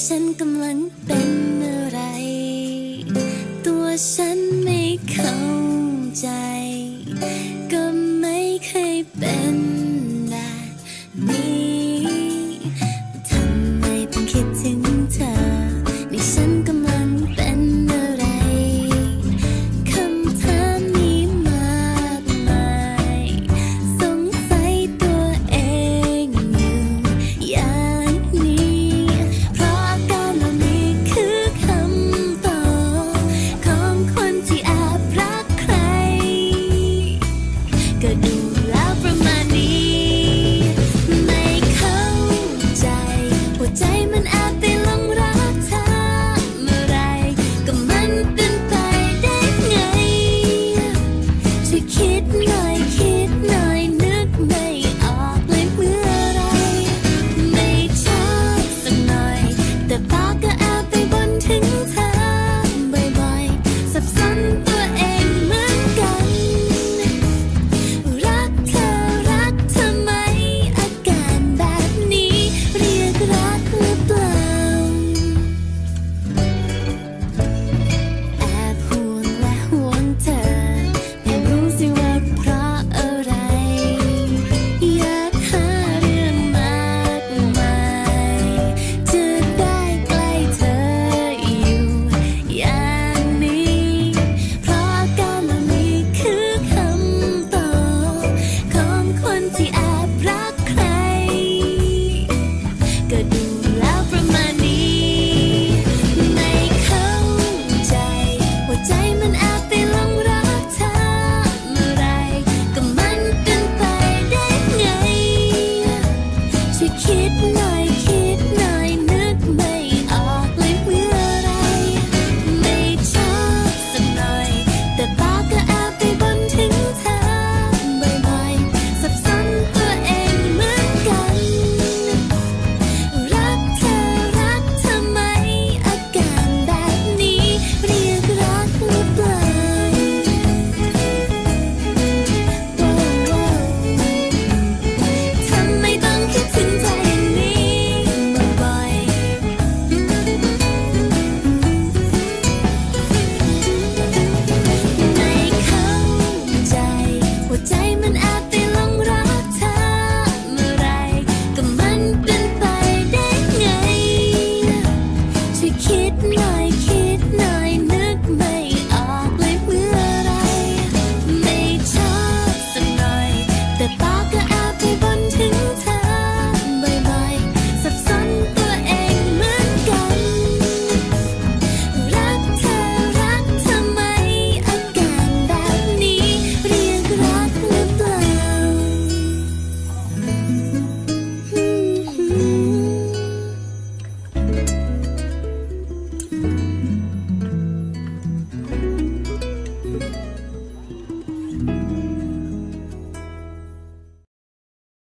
ฉันกำลังเป็นอะไร ตัวฉันไม่เข้าใจ ก็ไม่เคยเป็น it like you.